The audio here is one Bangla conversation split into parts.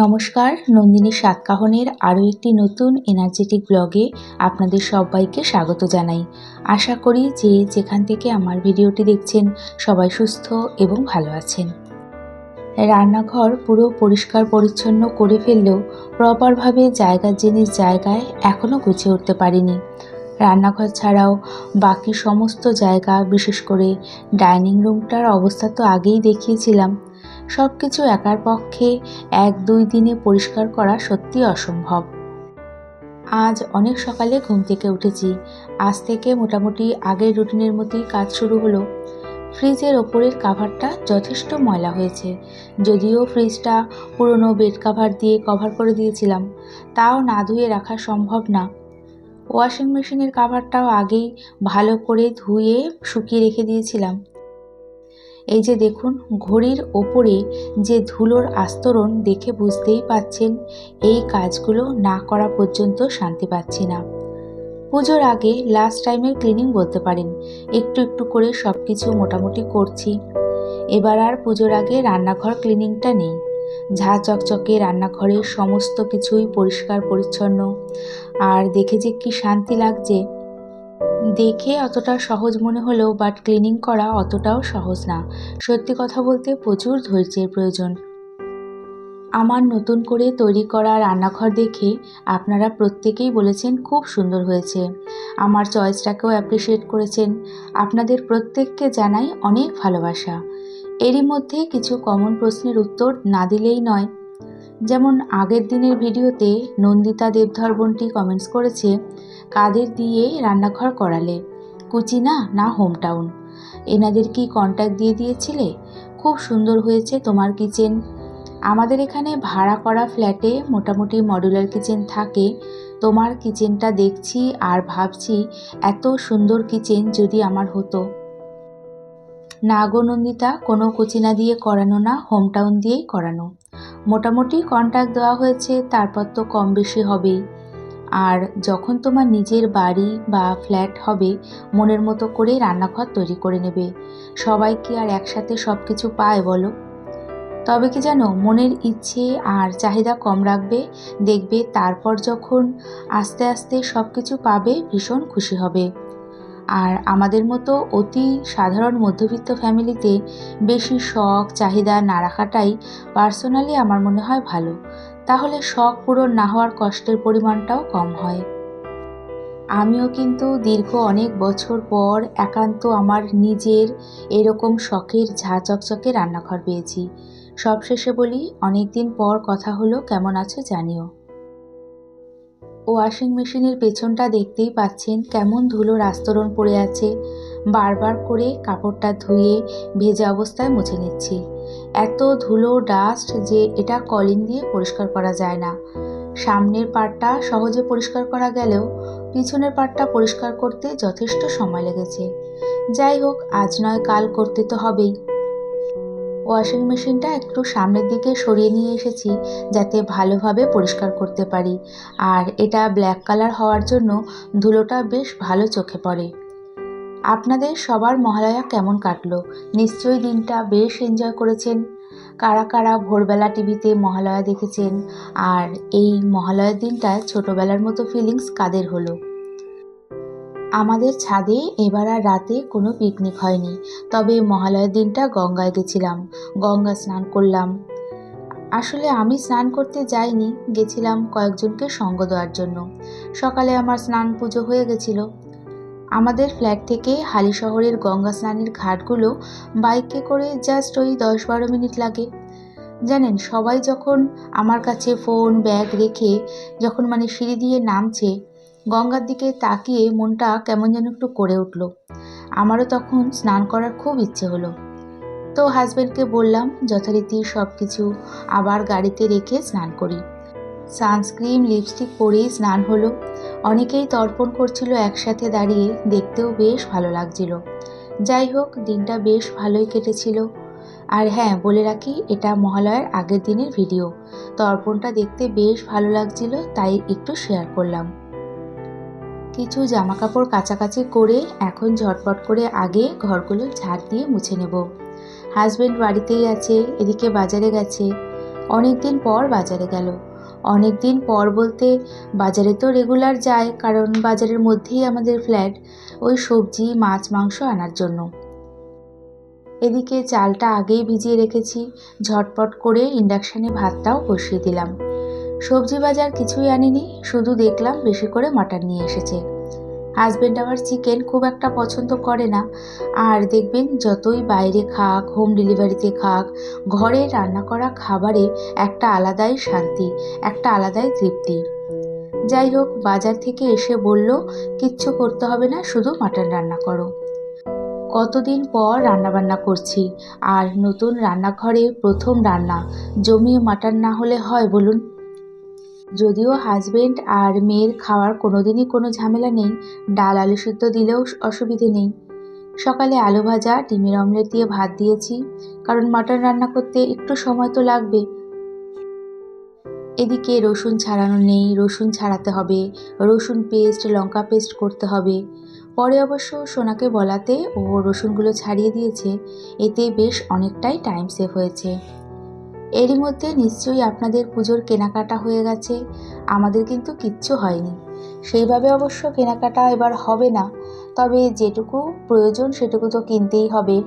নমস্কার, নন্দিনী সাতকাহনের আরও একটি নতুন এনার্জেটিক ব্লগে আপনাদের সবাইকে স্বাগত জানাই। আশা করি যে যেখান থেকে আমার ভিডিওটি দেখছেন সবাই সুস্থ এবং ভালো আছেন। রান্নাঘর পুরো পরিষ্কার পরিচ্ছন্ন করে ফেললেও প্রপারভাবে জায়গার জিনিস জায়গায় এখনও গুছিয়ে উঠতে পারিনি। রান্নাঘর ছাড়াও বাকি সমস্ত জায়গা, বিশেষ করে ডাইনিং রুমটার অবস্থা তো আগেই দেখিয়েছিলাম সব কিছু একার পক্ষে এক দুই দিনে পরিষ্কার করা সত্যি অসম্ভব। আজ অনেক সকালে ঘুম থেকে উঠেছি। আজ থেকে মোটামুটি আগের রুটিনের মতোই কাজ শুরু হলো। ফ্রিজের ওপরের কাভারটা যথেষ্ট ময়লা হয়েছে। যদিও ফ্রিজটা পুরনো বেড কাভার দিয়ে কভার করে দিয়েছিলাম, তাও না ধুয়ে রাখা সম্ভব না। ওয়াশিং মেশিনের কাভারটাও আগেই ভালো করে ধুয়ে শুকিয়ে রেখে দিয়েছিলাম। এই যে দেখুন, ঘড়ির ওপরে যে ধুলোর আস্তরণ দেখে বুঝতেই পাচ্ছেন, এই কাজগুলো না করা পর্যন্ত শান্তি পাচ্ছি না। পুজোর আগে লাস্ট টাইমের ক্লিনিং বলতে পারেন, একটু একটু করে সব কিছু মোটামুটি করছি। এবার আর পুজোর আগে রান্নাঘর ক্লিনিংটা নেই। ঝা চকচকে রান্নাঘরের সমস্ত কিছুই পরিষ্কার পরিচ্ছন্ন আর দেখে যে কি শান্তি লাগছে দেখে অতটা সহজ মনে হলেও বাট ক্লিনিং করা অতটাও সহজ না। সত্যি কথা বলতে প্রচুর ধৈর্যের প্রয়োজন। আমার নতুন করে তৈরি করা রান্নাঘর দেখে আপনারা প্রত্যেকেই বলেছেন খুব সুন্দর হয়েছে। আমার চয়েসটাকেও অ্যাপ্রিসিয়েট করেছেন। আপনাদের প্রত্যেককে জানাই অনেক ভালোবাসা। এরই মধ্যে কিছু কমন প্রশ্নের উত্তর না দিলেই নয়। যেমন আগের দিনের ভিডিওতে নন্দিতা দেবধর বোনটি কমেন্টস করেছে কাদের দিয়ে রান্নাঘর করালে? কুচিনা না হোম টাউন এনাদের কি কন্ট্যাক্ট দিয়ে দিয়েছিলে? খুব সুন্দর হয়েছে তোমার কিচেন আমাদের এখানে ভাড়া করা ফ্ল্যাটে মোটামুটি মডুলার কিচেন থাকে। তোমার কিচেনটা দেখছি আর ভাবছি এত সুন্দর কিচেন যদি আমার হতো। না গো কোনো কুচিনা দিয়ে করানো না হোমটাউন দিয়েই করানো। মোটামুটি কন্ট্যাক্ট দেওয়া হয়েছে, তারপর তো কম বেশি হবেই। আর যখন তোমার নিজের বাড়ি বা ফ্ল্যাট হবে, মনের মতো করে রান্নাঘর তৈরি করে নেবে। সবাই কি আর একসাথে সব কিছু পায় বলো? তবে কি জানো, মনের ইচ্ছে আর চাহিদা কম রাখবে, দেখবে তারপর যখন আস্তে আস্তে সব কিছু পাবে, ভীষণ খুশি হবে। আর আমাদের মতো অতি সাধারণ মধ্যবিত্ত ফ্যামিলিতে বেশি শখ, চাহিদা না রাখাটাই পার্সোনালি আমার মনে হয় ভালো। তাহলে শখ পূরণ না হওয়ার কষ্টের পরিমাণটাও কম হয়। আমিও কিন্তু দীর্ঘ অনেক বছর পর একান্ত আমার নিজের এরকম শখের ঝা চকচকে রান্নাঘর পেয়েছি। সবশেষে বলি অনেক দিন পর কথা হলো, কেমন আছো জানিও। ওয়াশিং মেশিনের পেছনটা দেখতেই পাচ্ছেন কেমন ধুলোর আস্তরণ পড়ে আছে। বারবার করে কাপড়টা ধুয়ে, ভেজা অবস্থায় মুছে নিচ্ছি। এত ধুলো ডাস্ট যে এটা কলিং দিয়ে পরিষ্কার করা যায় না। সামনের পার্টটা সহজে পরিষ্কার করা গেলেও পিছনের পার্টটা পরিষ্কার করতে যথেষ্ট সময় লেগেছে। যাই হোক, আজ নয়, কাল করতে তো হবেই। ওয়াশিং মেশিনটা একটু সামনের দিকে সরিয়ে নিয়ে এসেছি যাতে ভালোভাবে পরিষ্কার করতে পারি। আর এটা ব্ল্যাক কালার হওয়ার জন্য ধুলোটা বেশ ভালো চোখে পড়ে। আপনাদের সবার মহালয়া কেমন কাটলো? নিশ্চয়ই দিনটা বেশ এনজয় করেছেন। কারা কারা ভোরবেলা টিভিতে মহালয়া দেখেছেন? আর এই মহালয়ার দিনটা ছোটোবেলার মতো ফিলিংস কাদের হলো? আমাদের ছাদে এবার আর রাতে কোনো পিকনিক হয়নি। তবে মহালয়ার দিনটা গঙ্গায় গেছিলাম। গঙ্গা স্নান করলাম। আসলে আমি স্নান করতে যাইনি, গেছিলাম কয়েকজনকে সঙ্গ দেওয়ার জন্য। সকালে আমার স্নান পুজো হয়ে গেছিল। আমাদের ফ্ল্যাট থেকে হালি শহরের গঙ্গা স্নানের ঘাটগুলো বাইকে করে জাস্ট ওই দশ বারো মিনিট লাগে। জানেন, সবাই যখন আমার কাছে ফোন ব্যাগ রেখে যখন মানে সিঁড়ি দিয়ে নামছে, গঙ্গার দিকে তাকিয়ে মনটা কেমন যেন একটু করে উঠল। আমারও তখন স্নান করার খুব ইচ্ছে হলো। তো হাজব্যান্ডকে বললাম, যথারীতি সব কিছু আবার গাড়িতে রেখে স্নান করি। সানস্ক্রিন, লিপস্টিক পরেই স্নান হলো। অনেকেই তর্পণ করছিল একসাথে দাঁড়িয়ে, দেখতেও বেশ ভালো লাগছিল। যাই হোক, দিনটা বেশ ভালোই কেটেছিল। আর হ্যাঁ বলে রাখি, এটা মহালয়ার আগের দিনের ভিডিও। তর্পণটা দেখতে বেশ ভালো লাগছিল, তাই একটু শেয়ার করলাম। কিছু জামা কাপড় কাছাকাছি করে এখন ঝটপট করে আগে ঘরগুলো ঝাড় দিয়ে মুছে নেব। হাজব্যান্ড বাড়িতেই আছে, এদিকে বাজারে গেছে। অনেক দিন পর বাজারে গেল। অনেক দিন পর বলতে বাজারে তো রেগুলার যায়, কারণ বাজারের মধ্যেই আমাদের ফ্ল্যাট ওই সবজি, মাছ, মাংস আনার জন্য। এদিকে চালটা আগেই ভিজিয়ে রেখেছি, ঝটপট করে ইন্ডাকশানে ভাতটাও বসিয়ে দিলাম। সবজি বাজার কিছুই আনিনি, শুধু দেখলাম বেশি করে মাটন নিয়ে এসেছে। হাজব্যান্ড আবার চিকেন খুব একটা পছন্দ করে না। আর দেখবেন, যতই বাইরে খাক হোম ডেলিভারিতে খাক, ঘরে রান্না করা খাবারে একটা আলাদাই শান্তি, একটা আলাদাই তৃপ্তি। যাই হোক, বাজার থেকে এসে বলল, কিচ্ছু করতে হবে না, শুধু মাটন রান্না করো। কতদিন পর রান্নাবান্না করছি। আর নতুন রান্নাঘরে প্রথম রান্না, জমিয়ে মাটন না হলে হয় বলুন? যদিও হাজবেন্ড আর মেয়ের খাওয়ার কোনোদিনই কোনো ঝামেলা নেই, ডাল আলু সিদ্ধ দিলেও অসুবিধে নেই। সকালে আলু ভাজা, ডিমের অমলেট দিয়ে ভাত দিয়েছি, কারণ মাটন রান্না করতে একটু সময় তো লাগবে। এদিকে রসুন ছাড়ানো নেই, রসুন ছাড়াতে হবে, রসুন পেস্ট লঙ্কা পেস্ট করতে হবে। পরে অবশ্য সোনাকে বলাতে ও রসুনগুলো ছাড়িয়ে দিয়েছে, এতে বেশ অনেকটাই টাইম সেভ হয়েছে। এরই মধ্যে নিশ্চয়ই আপনাদের পুজোর কেনাকাটা হয়ে গেছে। আমাদের কিন্তু কিচ্ছু হয়নি। সেইভাবে অবশ্য কেনাকাটা এবার হবে না, তবে যেটুকু প্রয়োজন সেটুকু তো কিনতেই হবে।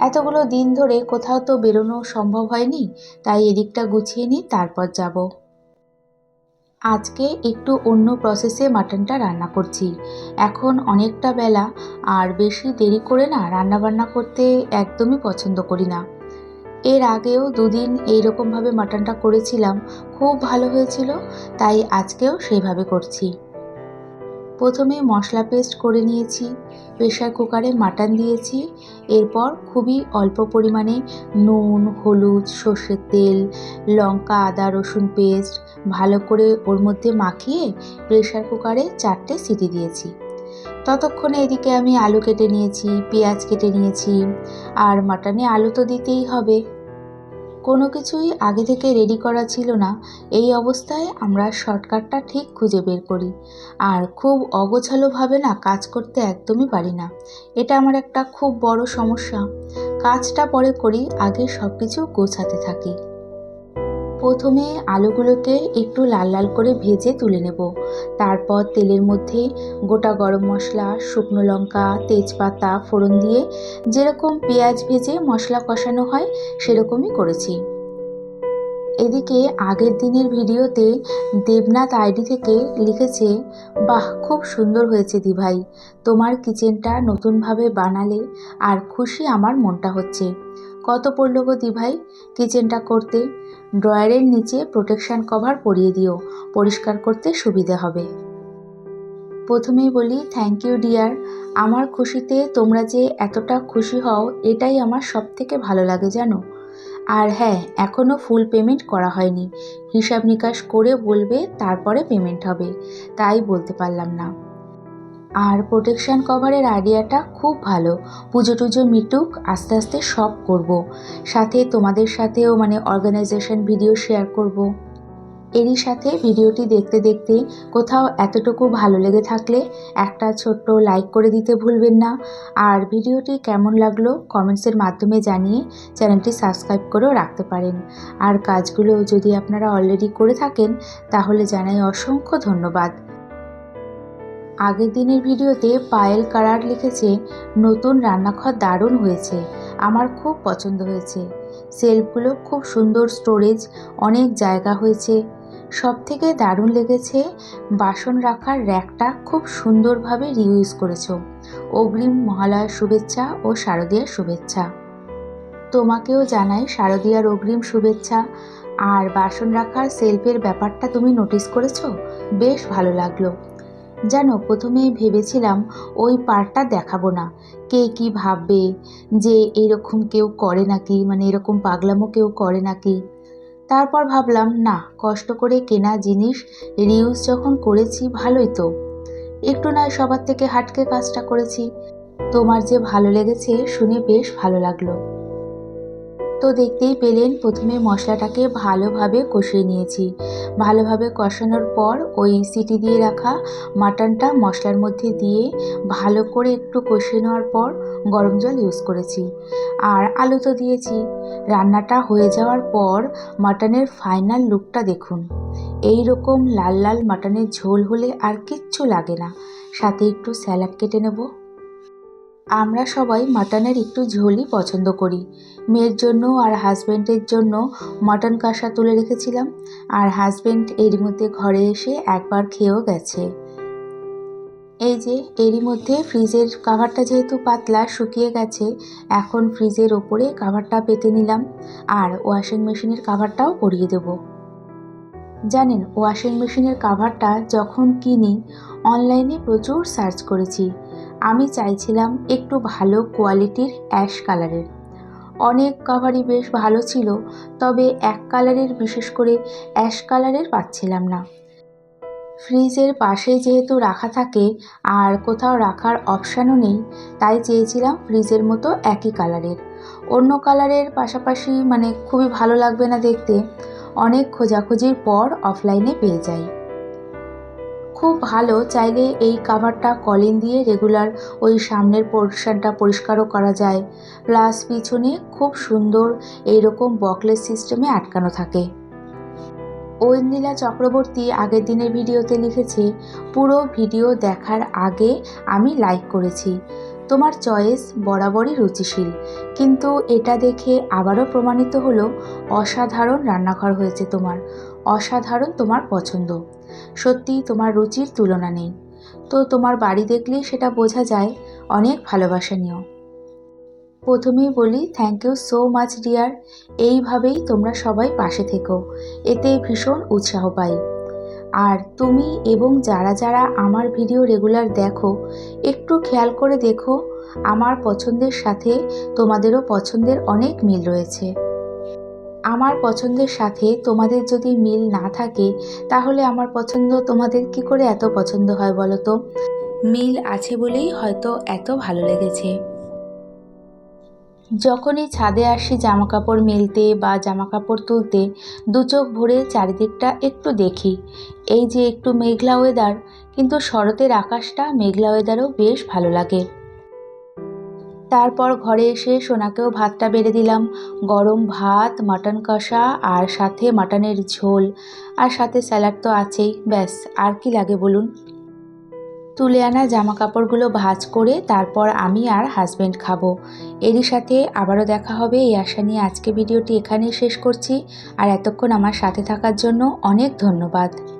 এতগুলো দিন ধরে কোথাও তো বেরোনো সম্ভব হয়নি, তাই এদিকটা গুছিয়ে নিই তারপর যাব। আজকে একটু অন্য প্রসেসে মাটনটা রান্না করছি। এখন অনেকটা বেলা, আর বেশি দেরি করে না রান্নাবান্না করতে একদমই পছন্দ করি না। এর আগেও দুদিন এইরকমভাবে মাটনটা করেছিলাম। খুব ভালো হয়েছিল, তাই আজকেও সেইভাবে করছি। প্রথমে মশলা পেস্ট করে নিয়েছি প্রেশার কুকারে মাটন দিয়েছি। এরপর খুবই অল্প পরিমাণে নুন, হলুদ, সর্ষের তেল, লঙ্কা, আদা, রসুন পেস্ট ভালো করে ওর মধ্যে মাখিয়ে প্রেশার কুকারে চারটে সিটি দিয়েছি। ততক্ষণে এদিকে আমি আলু কেটে নিয়েছি, পেঁয়াজ কেটে নিয়েছি, আর মাটনে আলু তো দিতেই হবে। কোনো কিছুই আগে থেকে রেডি করা ছিল না। এই অবস্থায় আমরা শর্টকাটটা ঠিক খুঁজে বের করি। আর খুব অগোছালোভাবে না কাজ করতে একদমই পারি না। এটা আমার একটা খুব বড় সমস্যা। কাজটা পরে করি, আগে সব কিছু গোছাতে থাকি। প্রথমে আলুগুলোকে একটু লাল লাল করে ভেজে তুলে নেব। তারপর তেলের মধ্যে গোটা গরম মশলা, শুকনো লঙ্কা, তেজপাতা, ফোড়ন দিয়ে যেরকম পেঁয়াজ ভেজে মশলা কষানো হয়, সেরকমই করেছি। এদিকে আগের দিনের ভিডিওতে দেবনাথ আইডি থেকে লিখেছে, বাহ, খুব সুন্দর হয়েছে দিভাই। তোমার কিচেনটা নতুনভাবে বানালে আর খুশি আমার মনটা হচ্ছে। কত পড়ল গো দিভাই কিচেনটা করতে? ড্রয়ারের নিচে প্রোটেকশান কভার পরিয়ে দিও। পরিষ্কার করতে সুবিধে হবে। প্রথমেই বলি থ্যাংক ইউ ডিয়ার আমার খুশিতে তোমরা যে এতটা খুশি হও, এটাই আমার সব থেকে ভালো লাগে, জানো? আর হ্যাঁ এখনও ফুল পেমেন্ট করা হয়নি। হিসাব নিকাশ করে বলবে, তারপরে পেমেন্ট হবে। তাই বলতে পারলাম না। আর প্রোটেকশান কভারের আইডিয়াটা খুব ভালো পুজো টুজো মিটুক, আস্তে আস্তে সব করব। সাথে তোমাদের সাথেও মানে অর্গানাইজেশন ভিডিও শেয়ার করব। এরই সাথে ভিডিওটি দেখতে দেখতে কোথাও এতটুকু ভালো লেগে থাকলে একটা ছোট্ট লাইক করে দিতে ভুলবেন না আর ভিডিওটি কেমন লাগল কমেন্টসের মাধ্যমে জানিয়ে চ্যানেলটি সাবস্ক্রাইব করেও রাখতে পারেন আর কাজগুলো যদি আপনারা অলরেডি করে থাকেন, তাহলে জানাই অসংখ্য ধন্যবাদ আগের দিনের ভিডিওতে পায়েল কারার লিখেছে, নতুন রান্নাঘর দারুণ হয়েছে, আমার খুব পছন্দ হয়েছে। সেলফগুলো খুব সুন্দর স্টোরেজ, অনেক জায়গা হয়েছে। সব থেকে দারুণ লেগেছে, বাসন রাখার র্যাকটা খুব সুন্দরভাবে রিউজ করেছ। অগ্রিম মহালয়ার শুভেচ্ছা ও শারদীয়ার শুভেচ্ছা। তোমাকেও জানাই শারদীয়ার অগ্রিম শুভেচ্ছা। আর বাসন রাখার সেলফের ব্যাপারটা তুমি নোটিস করেছ? বেশ ভালো লাগল। জানো প্রথমেই ভেবেছিলাম ওই পার্টটা দেখাবো না। কে কি ভাববে? যে এরকম কেউ করে নাকি? মানে এরকম পাগলামো কেউ করে নাকি? তারপর ভাবলাম, না, কষ্ট করে কেনা জিনিস রিউজ যখন করেছি, ভালোই তো। একটু নয়, সবার থেকে হাটকে কাজটা করেছি। তোমার যে ভালো লেগেছে, শুনে বেশ ভালো লাগল। তো দেখতেই পেলেন প্রথমে মশলাটাকে ভালোভাবে কষিয়ে নিয়েছি। ভালোভাবে কষানোর পর ওই সিটি দিয়ে রাখা মাটনটা মশলার মধ্যে দিয়ে ভালো করে একটু কষিয়ে নেওয়ার পর গরম জল ইউজ করেছি। আর আলু তো দিয়েছি। রান্নাটা হয়ে যাওয়ার পর মাটনের ফাইনাল লুকটা দেখুন। এই রকম লাল লাল মাটনের ঝোল হলে আর কিচ্ছু লাগে না। সাথে একটু স্যালাড কেটে নেব। আমরা সবাই মাটনের একটু ঝোলই পছন্দ করি। মেয়ের জন্য আর হাজব্যান্ডের জন্য মাটন কষা তুলে রেখেছিলাম। আর হাজব্যান্ড এরই মধ্যে ঘরে এসে একবার খেয়েও গেছে। এই যে, এরই মধ্যে ফ্রিজের কাভারটা যেহেতু পাতলা, শুকিয়ে গেছে, এখন ফ্রিজের ওপরে কাভারটা পেতে নিলাম। আর ওয়াশিং মেশিনের কাভারটাও পরিয়ে দেব। জানেন ওয়াশিং মেশিনের কাভারটা যখন কিনি অনলাইনে প্রচুর সার্চ করেছি। আমি চাইছিলাম একটু ভালো কোয়ালিটির অ্যাশ কালারের। অনেক কাভারই বেশ ভালো ছিল, তবে এক কালারের বিশেষ করে অ্যাশ কালারের পাচ্ছিলাম না। ফ্রিজের পাশে যেহেতু রাখা থাকে, আর কোথাও রাখার অপশানও নেই, তাই চেয়েছিলাম ফ্রিজের মতো একই কালারের। অন্য কালারের পাশাপাশি মানে খুবই ভালো লাগবে না দেখতে, অনেক খোঁজাখুঁজির পর অফলাইনে পেয়ে যাই। খুব ভালো, চাইলে এই কাভারটা কলিন দিয়ে রেগুলার ওই সামনের পোর্শনটা পরিষ্কারও করা যায়। প্লাস পিছনে খুব সুন্দর এইরকম বকলেস সিস্টেমে আটকানো থাকে। ঐন্দিলা চক্রবর্তী আগের দিনের ভিডিওতে লিখেছে, পুরো ভিডিও দেখার আগে আমি লাইক করেছি। তোমার চয়েস বরাবরই রুচিশীল। কিন্তু এটা দেখে আবারও প্রমাণিত হলো, অসাধারণ রান্নাঘর হয়েছে তোমার। অসাধারণ তোমার পছন্দ। সত্যিই তোমার রুচির তুলনা নেই। তো তোমার বাড়ি দেখলেই সেটা বোঝা যায়, অনেক ভালোবাসা নিও প্রথমেই বলি thank you so much dear এইভাবেই তোমরা সবাই পাশে থেকো। এতে ভীষণ উৎসাহ পাই। আর তুমি এবং যারা যারা আমার ভিডিও রেগুলার দেখো, একটু খেয়াল করে দেখো, আমার পছন্দের সাথে তোমাদেরও পছন্দের অনেক মিল রয়েছে। আমার পছন্দের সাথে তোমাদের যদি মিল না থাকে, তাহলে আমার পছন্দ তোমাদের কি করে এত পছন্দ হয় বলো তো? মিল আছে বলেই হয়তো এত ভালো লেগেছে। যখনই ছাদে আসি জামা কাপড় মেলতে বা জামা কাপড় তুলতে, দু চোখ ভরে চারিদিকটা একটু দেখি। এই যে একটু মেঘলা ওয়েদার কিন্তু শরতের আকাশটা মেঘলা ওয়েদারও বেশ ভালো লাগে। তারপর ঘরে এসে সোনাকেও ভাতটা বেড়ে দিলাম। গরম ভাত, মাটন কষা আর সাথে মাটনের ঝোল। আর সাথে স্যালাড তো আছেই, ব্যাস, আর কি লাগে বলুন? তুলে আনা জামা কাপড়গুলো ভাঁজ করে তারপর আমি আর হাজব্যান্ড খাব। এরই সাথে আবারও দেখা হবে। এই আশা নিয়ে আজকে ভিডিওটি এখানেই শেষ করছি। আর এতক্ষণ আমার সাথে থাকার জন্য অনেক ধন্যবাদ।